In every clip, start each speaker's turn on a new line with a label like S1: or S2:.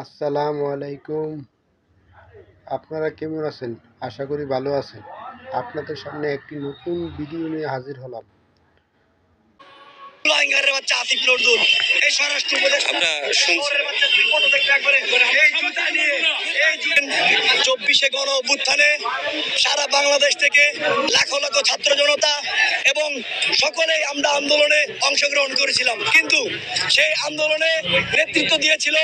S1: আসসালামু আলাইকুম। আপনারা কেমন আছেন? আশা করি ভালো আছেন। আপনাদের সামনে একটি নতুন ভিডিও নিয়ে হাজির হলাম।
S2: আমরা শুনছি।
S3: চব্বিশে গণ অভ্যুত্থানে সারা বাংলাদেশ থেকে লাখো লাখো ছাত্র জনতা এবং সকলেই আমরা আন্দোলনে অংশগ্রহণ করেছিলাম। কিন্তু সেই আন্দোলনে নেতৃত্ব দিয়েছিল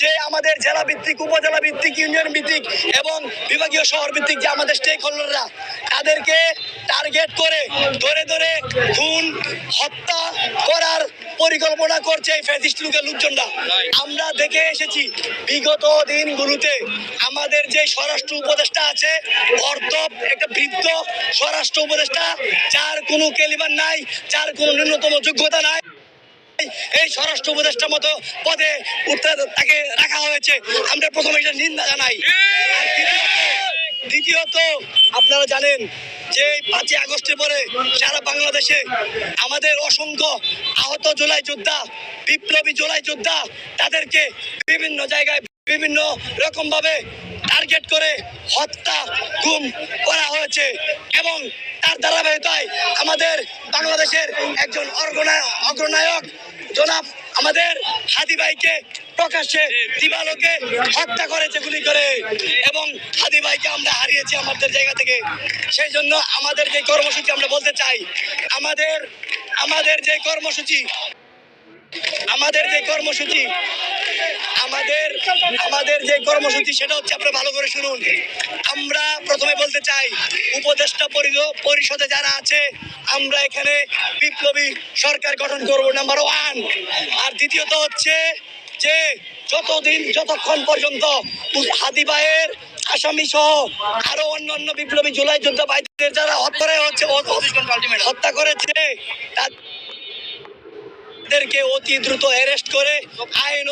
S3: যে আমাদের জেলা ভিত্তিক, উপজেলা ভিত্তিক, ইউনিয়ন ভিত্তিক এবং বিভাগীয় শহর ভিত্তিক যে আমাদের স্টেক হোল্ডাররা তাদেরকে টার্গেট করে ধরে ধরে খুন, হত্যা করার পরিকল্পনা করছে এই ফ্যাসিস্ট লুকের লোকজনরা। আমরা দেখে এসেছি বিগত দিনগুলোতে আমাদের যে স্বরাষ্ট্র উপদেষ্টা আছে অর্থ একটা বৃদ্ধ স্বরাষ্ট্র উপদেষ্টা যার কোনো কেলিবার নাই যার কোনো ন্যূনতম যোগ্যতা নাই এই স্বরাষ্ট্র উপদেষ্টার মতো পদে উঠতে তাকে রাখা হয়েছে। আমরা প্রথমে এটা নিন্দা জানাই। দ্বিতীয়ত আপনারা জানেন যে পাঁচই আগস্টের পরে সারা বাংলাদেশে আমাদের অসংখ্য আহত জোলাই যোদ্ধা, বিপ্লবী জোলাই যোদ্ধা তাদেরকে বিভিন্ন জায়গায় বিভিন্ন রকম ভাবে টার্গেট করে হত্যা, গুম করা হয়েছে এবং তার ধারাবাহিকতায় আমাদের বাংলাদেশের একজন অগ্রনায়ক জনাব আমাদের হাদি ভাইকে প্রকাশ্যে দিবালোকে হত্যা করেছে গুলি করে। এবং হাদি ভাইকে আমরা হারিয়েছি আমাদের জায়গা থেকে। সেই জন্য আমাদের যে কর্মসূচি আমরা বলতে চাই, আমাদের আমাদের যে কর্মসূচি, আমাদের যে কর্মসূচি, আমাদের আমাদের যে কর্মসূচি, সেটা হচ্ছে আপনারা ভালো করে শুনুন। আমরা প্রথমে বলতে চাই, উপদেষ্টা পরিষদে যারা আছে, আমরা এখানে বিপ্লবী সরকার গঠন করব নাম্বার ওয়ান আর দ্বিতীয়ত হচ্ছে যে যতদিন, যতক্ষণ পর্যন্ত হাদি ভাইয়ের, আসামি সহ আরও অন্যান্য বিপ্লবী জুলাই যুদ্ধ ভাইদের যারা হত্যা হচ্ছে হত্যা করেছে, তাদেরকে অতি দ্রুত অ্যারেস্ট করে, আইন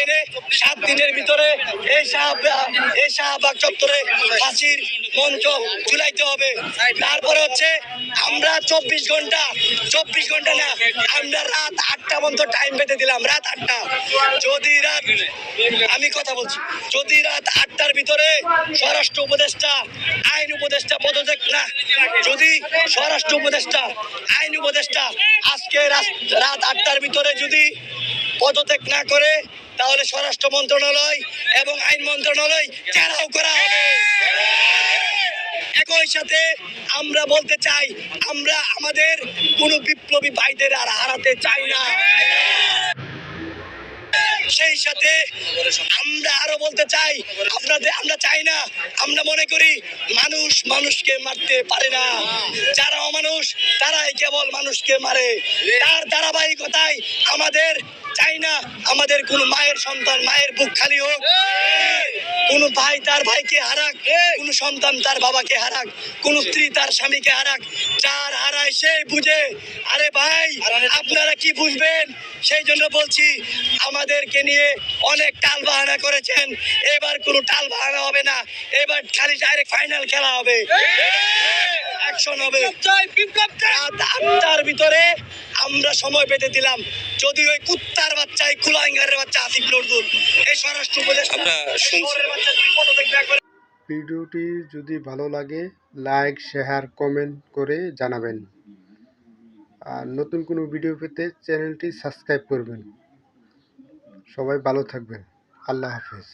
S3: এনে সাত দিনের ভিতরে এই এই চত্বরে মঞ্চ হবে। তারপরে হচ্ছে আমরা চব্বিশ ঘণ্টা চব্বিশ ঘণ্টা না, আমরা রাত আটটা পর্যন্ত টাইম দিলাম, রাত আটটা। যদি রাত, আমি কথা বলছি, যদি রাত আটটার ভিতরে স্বরাষ্ট্র উপদেষ্টা, আইন উপদেষ্টা পদত্যাগ না, যদি স্বরাষ্ট্র উপদেষ্টা, আইন উপদেষ্টা আজকে রাত আটটার ভিতরে যদি পদত্যাগ না করে তাহলে স্বরাষ্ট্র মন্ত্রণালয় এবং আইন মন্ত্রণালয় ঘেরাও করা হবে। একই সাথে আমরা বলতে চাই, আমরা আমাদের কোনো বিপ্লবী ভাইদের আর হারাতে চাই না। সেই সাথে আমরা আরও বলতে চাই আপনাদের আমরা চাই না, আমরা মনে করি মানুষ মানুষকে মারতে পারে না। যারা অমানুষ, তারাই কেবল মানুষকে মারে। তার ধারাবাহিকতায় আমাদের চাই না। আমাদের কোনো মায়ের সন্তান মায়ের বুক খালি হোক। কোন ভাই তার ভাইকে হারাক, কোন সন্তান তার বাবাকে হারাক, কোন স্ত্রী তার স্বামীকে হারাক। যার হারায় সে বুঝে, আরে ভাই, আপনারা কি বুঝবেন? সেই জন্য বলছি, আমাদেরকে নিয়ে অনেক টাল বাহানা করেছেন। এবার কোনো টাল বাহানা হবে না। এবার খালি ডাইরেক্ট ফাইনাল খেলা হবে। অ্যাকশন হবে। আটটার ভিতরে আমরা সময় পেতে দিলাম। যদি ওই কুত্তার বাচ্চা এই কুলাঙ্গারের বাচ্চা আসিফ নজরুল এই স্বরাষ্ট্র উপদেষ্টা
S1: ভিডিওটি যদি ভালো লাগে লাইক শেয়ার কমেন্ট করে জানাবেন। আর নতুন কোনো ভিডিও পেতে চ্যানেলটি সাবস্ক্রাইব করবেন। সবাই ভালো থাকবেন। আল্লাহ হাফেজ।